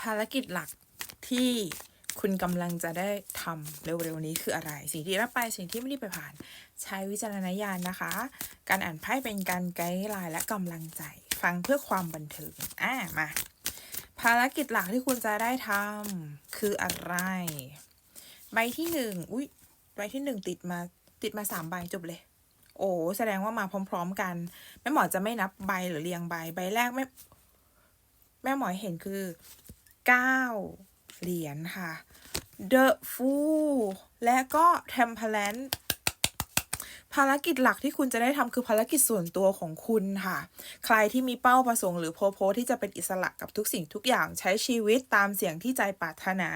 ภารกิจหลักที่คุณกำลังจะได้ทำเร็วๆนี้คืออะไร สิ่งที่รับไปสิ่งที่ไม่ได้ไปผ่าน ใช้วิจารณญาณนะคะ การอ่านไพ่เป็นการไกด์ไลน์และกำลังใจ ฟังเพื่อความบันเทิงอ่ามา ภารกิจหลักที่คุณจะได้ทำคืออะไร ใบที่หนึ่งอุ้ยใบที่หนึ่งติดมาติดมาสามใบจบเลย โอ้แสดงว่ามาพร้อม ๆ กัน แม่หมอจะไม่นับใบหรือเรียงใบ ใบแรกไม่แม่หมอเห็นคือ เก้าเหรียญค่ะ The Fool และก็ Temperance ภารกิจหลักที่คุณจะได้ทำคือภารกิจส่วนตัวของคุณค่ะ ใครที่มีเป้าประสงค์หรือโพโพที่จะเป็นอิสระกับทุกสิ่งทุกอย่างใช้ชีวิตตามเสียงที่ใจปรารถนา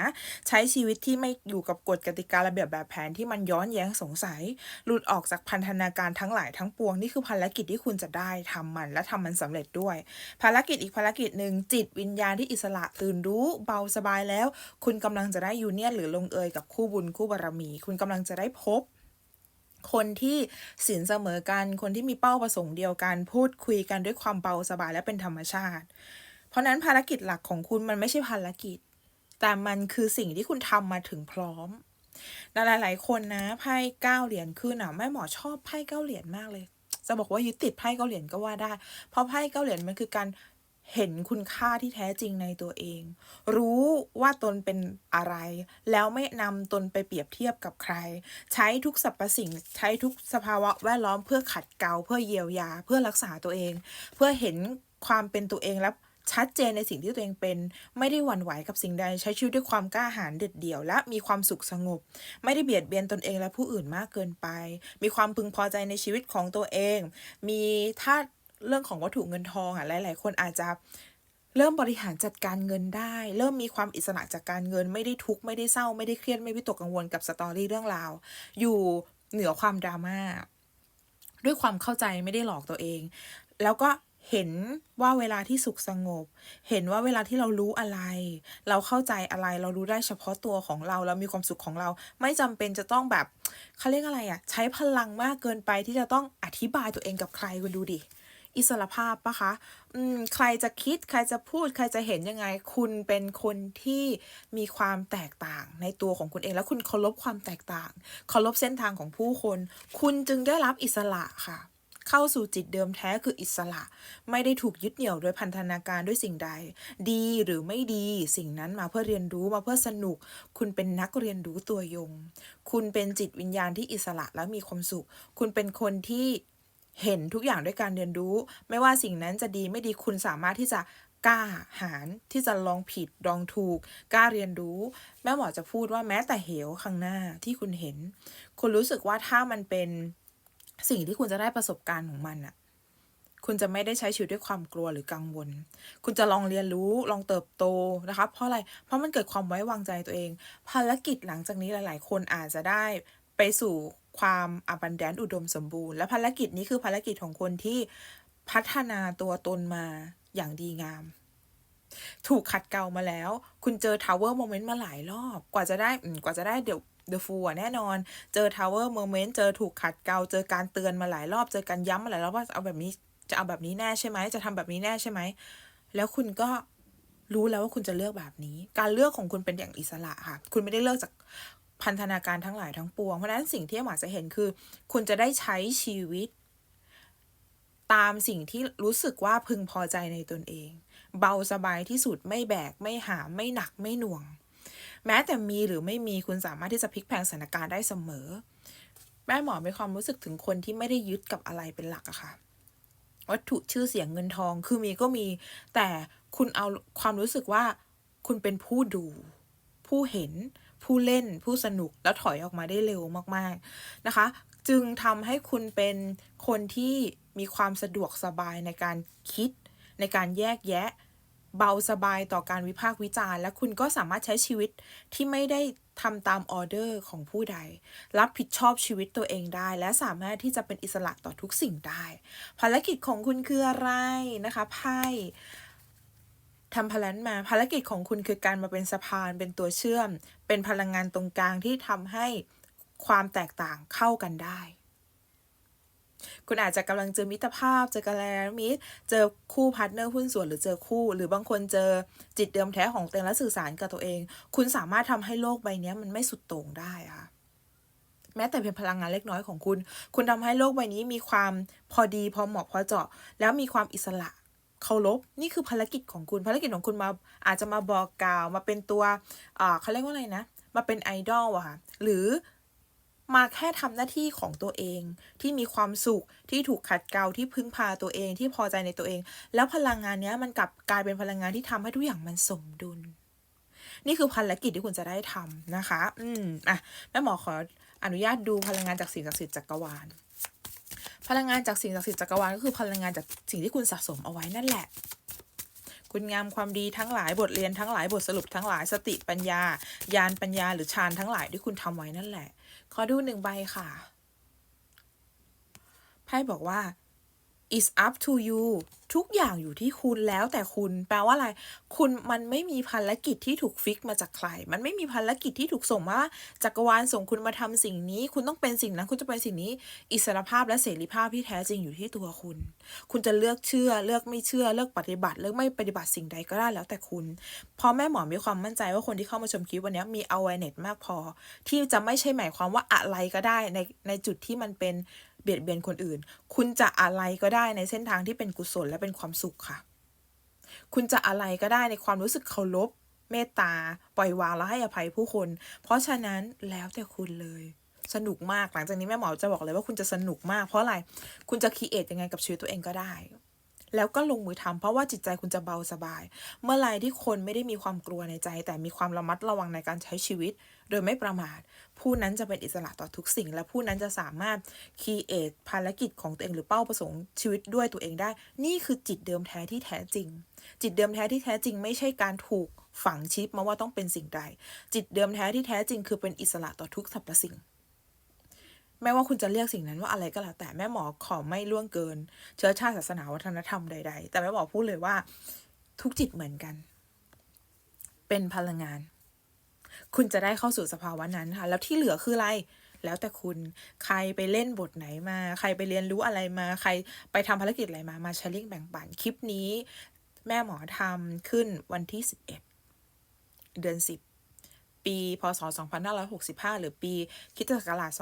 ใช้ชีวิตที่ไม่อยู่กับกฎกติการะเบียบแบบแผนที่มันย้อนแย้งสงสัย หลุดออกจากพันธนาการทั้งหลายทั้งปวงนี่คือภารกิจที่คุณจะได้ทำมันและทำมันสำเร็จด้วย ภารกิจอีกภารกิจหนึ่งจิตวิญญาณที่อิสระตื่นรู้เบาสบายแล้ว คุณกำลังจะได้ยูเนียนหรือลงเอยกับคู่บุญคู่บารมี คุณกำลังจะได้พบ คนที่สินเสมอกัน คนที่มีเป้าประสงค์เดียวกัน พูดคุยกันด้วยความเบาสบายและเป็นธรรมชาติ เพราะนั้นภารกิจหลักของคุณมันไม่ใช่ภารกิจ แต่มันคือสิ่งที่คุณทำมาถึงพร้อมหลายๆคนนะไพ่เก้าเหรียญขึ้นอะแม่หมอชอบไพ่เก้าเหรียญมากเลย จะบอกว่ายึดติดไพ่เก้าเหรียญก็ว่าได้ เพราะไพ่เก้าเหรียญมันคือการ เห็นคุณค่าที่แท้จริงในตัวเอง รู้ว่าตนเป็นอะไร แล้วไม่นำตนไปเปรียบเทียบกับใคร ใช้ทุกสรรพสิ่ง ใช้ทุกสภาวะแวดล้อมเพื่อขัดเกลาเพื่อเยียวยา เพื่อรักษาตัวเอง เพื่อเห็นความเป็นตัวเองและชัดเจนในสิ่งที่ตัวเองเป็น ไม่ได้หวั่นไหวกับสิ่งใด ใช้ชีวิตด้วยความกล้าหาญเด็ดเดี่ยว และมีความสุขสงบ ไม่ได้เบียดเบียนตนเองและผู้อื่นมากเกินไป มีความพึงพอใจในชีวิตของตัวเอง มีถ้า เรื่องของวัตถุเงินทองอะหลาย ๆ คนอาจจะเริ่มบริหารจัดการเงินได้ เริ่มมีความอิสระจากการเงินไม่ได้ทุกข์ไม่ได้เศร้าไม่ได้เครียดไม่วิตกกังวลกับสตอรี่เรื่องราว อยู่เหนือความดราม่าด้วยความเข้าใจไม่ได้หลอกตัวเอง แล้วก็เห็นว่าเวลาที่สุขสงบ เห็นว่าเวลาที่เรารู้อะไร เราเข้าใจอะไร เรารู้ได้เฉพาะตัวของเรา เรามีความสุขของเรา ไม่จำเป็นจะต้องแบบเขาเรียกอะไรอะใช้พลังมากเกินไปที่จะต้องอธิบายตัวเองกับใครคุณดูดิ อิสระภาพปะคะอืมใครจะคิดใครจะพูด ใครจะเห็นยังไง คุณเป็นคนที่มีความแตกต่างในตัวของคุณเอง และคุณเคารพความแตกต่างเคารพเส้นทางของผู้คน คุณจึงได้รับอิสระค่ะ เข้าสู่จิตเดิมแท้คืออิสระ ไม่ได้ถูกยึดเหนี่ยวโดยพันธนาการด้วยสิ่งใด ดีหรือไม่ดี สิ่งนั้นมาเพื่อเรียนรู้มาเพื่อสนุก คุณเป็นนักเรียนรู้ตัวยง คุณเป็นจิตวิญญาณที่อิสระและมีความสุข คุณเป็นคนที่ เห็นทุกอย่างด้วยการเรียนรู้ ไม่ว่าสิ่งนั้นจะดีไม่ดีคุณสามารถที่จะกล้าหาญที่จะลองผิดลองถูกกล้าเรียนรู้ แม่หมอจะพูดว่าแม้แต่เหวข้างหน้าที่คุณเห็น คุณรู้สึกว่าถ้ามันเป็นสิ่งที่คุณจะได้ประสบการณ์ของมันอะคุณจะไม่ได้ใช้ชีวิตด้วยความกลัวหรือกังวล คุณจะลองเรียนรู้ลองเติบโตนะคะ เพราะอะไร เพราะมันเกิดความไว้วางใจตัวเอง ภารกิจหลังจากนี้หลาย ๆ คนอาจจะได้ไปสู่ ความอับันแดนอุดมสมบูรณ์ และภารกิจนี้คือภารกิจของคนที่พัฒนาตัวตนมาอย่างดีงาม ถูกขัดเกลามาแล้ว คุณเจอทาวเวอร์โมเมนต์มาหลายรอบ กว่าจะได้กว่าจะได้เดี๋ยวเดอะฟูอะแน่นอน เจอทาวเวอร์โมเมนต์เจอถูกขัดเกลาเจอการเตือนมาหลายรอบ เจอการย้ำมาหลายรอบว่าเอาแบบนี้จะเอาแบบนี้แน่ใช่ไหม จะทำแบบนี้แน่ใช่ไหม แล้วคุณก็รู้แล้วว่าคุณจะเลือกแบบนี้ การเลือกของคุณเป็นอย่างอิสระค่ะ คุณไม่ได้เลือกจาก พันธนาการทั้งหลายทั้งปวง เพราะฉะนั้นสิ่งที่หมาจะเห็นคือ คุณจะได้ใช้ชีวิต ตามสิ่งที่รู้สึกว่าพึงพอใจในตนเอง เบาสบายที่สุดไม่แบก ไม่หาม ไม่หนักไม่หน่วง แม้แต่มีหรือไม่มีคุณสามารถที่จะพลิกแพลงสถานการณ์ได้เสมอ แม่หมอมีความรู้สึกถึงคนที่ไม่ได้ยึดกับอะไรเป็นหลักอะค่ะวัตถุชื่อเสียงเงินทองคือมีก็มี แต่คุณเอาความรู้สึกว่าคุณเป็นผู้ดู ผู้เห็น ผู้เล่นผู้สนุกแล้วถอยออกมาได้เร็วมากๆนะคะ จึงทำให้คุณเป็นคนที่มีความสะดวกสบายในการคิด ในการแยกแยะ เบาสบายต่อการวิพากษ์วิจารณ์ และคุณก็สามารถใช้ชีวิตที่ไม่ได้ทำตามออเดอร์ของผู้ใด รับผิดชอบชีวิตตัวเองได้ และสามารถที่จะเป็นอิสระต่อทุกสิ่งได้ ภารกิจของคุณคืออะไรนะคะไพ่ ทำพลันมาภารกิจของคุณคือการมาเป็นสะพานเป็นตัวเชื่อม เป็นพลังงานตรงกลางที่ทำให้ความแตกต่างเข้ากันได้ คุณอาจจะกำลังเจอมิตรภาพ เจอกัลยาณมิตร เจอคู่พาร์ทเนอร์หุ้นส่วนหรือเจอคู่ หรือบางคนเจอจิตเดิมแท้ของตัวเองและสื่อสารกับตัวเอง คุณสามารถทำให้โลกใบนี้มันไม่สุดโต่งได้ค่ะแม้แต่เพียงพลังงานเล็กน้อยของคุณ คุณทำให้โลกใบนี้มีความพอดี พอเหมาะพอเจาะ แล้วมีความอิสระ เคารพนี่คือภารกิจของคุณภารกิจของคุณมาอาจจะมาบอกกล่าวมาเป็นตัวเขาเรียกว่าอะไรนะ มาเป็นไอดอลอะค่ะหรือมาแค่ทำหน้าที่ของตัวเองที่มีความสุขที่ถูกขัดเกลาที่พึ่งพาตัวเองที่พอใจในตัวเอง แล้วพลังงานเนี้ยมันกลับกลายเป็นพลังงานที่ทำให้ทุกอย่างมันสมดุล นี่คือภารกิจที่คุณจะได้ทำนะคะ อืมอะแม่หมอขออนุญาตดูพลังงานจากสิ่งศักดิ์สิทธิ์จักรวาล พลังงานจากสิ่งศักดิ์สิทธิ์จักรวาลก็คือพลังงานจากสิ่งที่คุณสะสมเอาไว้นั่นแหละ คุณงามความดีทั้งหลายบทเรียนทั้งหลายบทสรุปทั้งหลายสติปัญญา ญาณปัญญาหรือฌานทั้งหลายที่คุณทำไว้นั่นแหละ ขอดูหนึ่งใบค่ะไพ่บอกว่า is up to you ทุกอย่างอยู่ที่คุณแล้วแต่คุณ แปลว่าอะไร คุณมันไม่มีภารกิจที่ถูกฟิกมาจากใคร มันไม่มีภารกิจที่ถูกส่งมาว่าจักรวาลส่งคุณมาทำสิ่งนี้ คุณต้องเป็นสิ่งนั้น คุณจะเป็นสิ่งนี้ อิสรภาพและเสรีภาพที่แท้จริงอยู่ที่ตัวคุณ คุณจะเลือกเชื่อ เลือกไม่เชื่อ เลือกปฏิบัติ เลือกไม่ปฏิบัติสิ่งใดก็ได้แล้วแต่คุณ เพราะแม่หมอมีความมั่นใจว่าคนที่เข้ามาชมคลิปวันนี้มี awareness มากพอ ที่จะไม่ใช่หมายความว่าอะไรก็ได้ในในจุดที่มันเป็น เบียดเบียนคนอื่น คุณจะอะไรก็ได้ในเส้นทางที่เป็นกุศลและเป็นความสุขค่ะ คุณจะอะไรก็ได้ในความรู้สึกเคารพเมตตา ปล่อยวางและให้อภัยผู้คน เพราะฉะนั้นแล้วแต่คุณเลย สนุกมากหลังจากนี้แม่หมอจะบอกเลยว่าคุณจะสนุกมากเพราะอะไร คุณจะคิดเอทยังไงกับชีวิตตัวเองก็ได้ แล้วก็ลงมือทำเพราะว่าจิตใจคุณจะเบาสบาย เมื่อไรที่คนไม่ได้มีความกลัวในใจ แต่มีความระมัดระวังในการใช้ชีวิต โดยไม่ประมาท ผู้นั้นจะเป็นอิสระต่อทุกสิ่ง และผู้นั้นจะสามารถคีเอทภารกิจของตัวเองหรือเป้าประสงค์ชีวิตด้วยตัวเองได้ นี่คือจิตเดิมแท้ที่แท้จริง จิตเดิมแท้ที่แท้จริงไม่ใช่การถูกฝังชิปมาว่าต้องเป็นสิ่งใด จิตเดิมแท้ที่แท้จริงคือเป็นอิสระต่อทุกสรรพสิ่ง ไม่ว่าคุณจะเรียกสิ่งนั้นว่าอะไรก็แล้วแต่แม่หมอขอไม่ล่วงเกิน เชื้อชาติศาสนาวัฒนธรรมใด ๆ แต่แม่หมอพูดเลยว่า ทุกจิตเหมือนกัน เป็นพลังงาน คุณจะได้เข้าสู่สภาวะนั้นค่ะ แล้วที่เหลือคืออะไรแล้วแต่คุณใครไปเล่นบทไหนมา ใครไปเรียนรู้อะไรมา ใครไปทำภารกิจอะไรมา มาแชร์ลิงแบ่งปัน คลิปนี้ แม่หมอทำขึ้นวันที่ 11 เดือน 10 ปีพศ 2565 หรือปีคริสตศักราช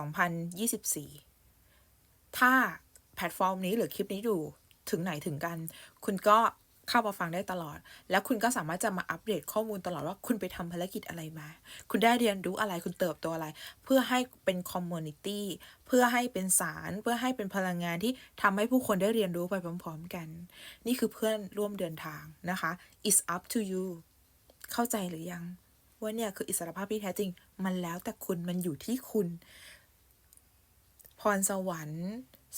2024 ถ้าแพลตฟอร์มนี้หรือคลิปนี้อยู่ถึงไหนถึงกัน คุณก็เข้ามาฟังได้ตลอด แล้วคุณก็สามารถจะมาอัปเดตข้อมูลตลอดว่าคุณไปทำภารกิจอะไรมา คุณได้เรียนรู้อะไรคุณเติบโตอะไร เพื่อให้เป็นคอมมูนิตี้เพื่อให้เป็นสาร เพื่อให้เป็นพลังงานที่ทำให้ผู้คนได้เรียนรู้ไปพร้อมๆกัน นี่คือเพื่อนร่วมเดินทางนะคะ it's up to you เข้าใจหรือยัง ว่าเนี่ยคืออิสรภาพที่แท้จริง มันแล้วแต่คุณมันอยู่ที่คุณ พรสวรรค์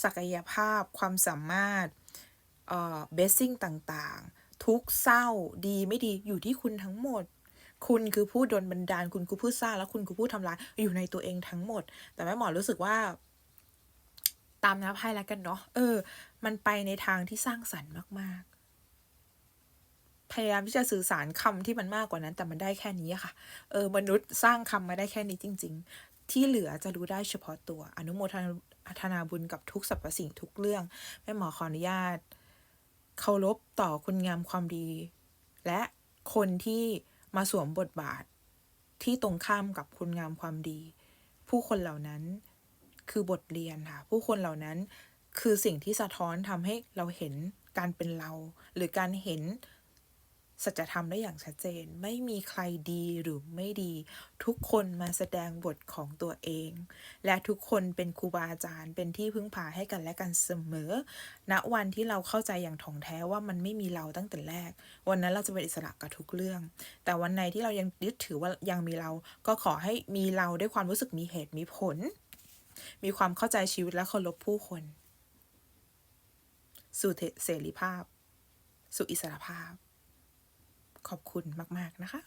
ศักยภาพ ความสามารถเอ่อเบสซิ่งต่างๆ ทุกเศร้าดีไม่ดีอยู่ที่คุณทั้งหมด คุณคือผู้ดลบันดาลคุณคือผู้สร้างและคุณคือผู้ทำลายอยู่ในตัวเองทั้งหมด แต่แม่หมอรู้สึกว่าตามน้ำไพ่แล้วกันเนาะ เออ มันไปในทางที่สร้างสรรค์มาก พยายามที่จะสื่อสารคำที่มันมากกว่านั้น แต่มันได้แค่นี้ค่ะ เออ มนุษย์สร้างคำมาได้แค่นี้จริง ๆ ที่เหลือจะรู้ได้เฉพาะตัว อนุโมทนาทนาบุญกับทุกสรรพสิ่งทุกเรื่องแม่หมอขออนุญาต เคารพต่อคุณงามความดี และคนที่มาสวมบทบาทที่ตรงข้ามกับคุณงามความดี ผู้คนเหล่านั้นคือบทเรียนค่ะ ผู้คนเหล่านั้นคือสิ่งที่สะท้อนทำให้เราเห็นการเป็นเรา หรือการเห็น สัจธรรมได้อย่างชัดเจน ไม่มีใครดีหรือไม่ดี ทุกคนมาแสดงบทของตัวเอง และทุกคนเป็นครูบาอาจารย์ เป็นที่พึ่งพาให้กันและกันเสมอ ณวันที่เราเข้าใจอย่างถ่องแท้ว่ามันไม่มีเราตั้งแต่แรก วันนั้นเราจะเป็นอิสระกับทุกเรื่อง แต่วันไหนที่เรายังยึดถือว่ายังมีเรา ก็ขอให้มีเราด้วยความรู้สึกมีเหตุมีผล มีความเข้าใจชีวิตและเคารพผู้คน สู่เสรีภาพ สู่อิสระภาพ ขอบคุณมาก ๆ นะคะ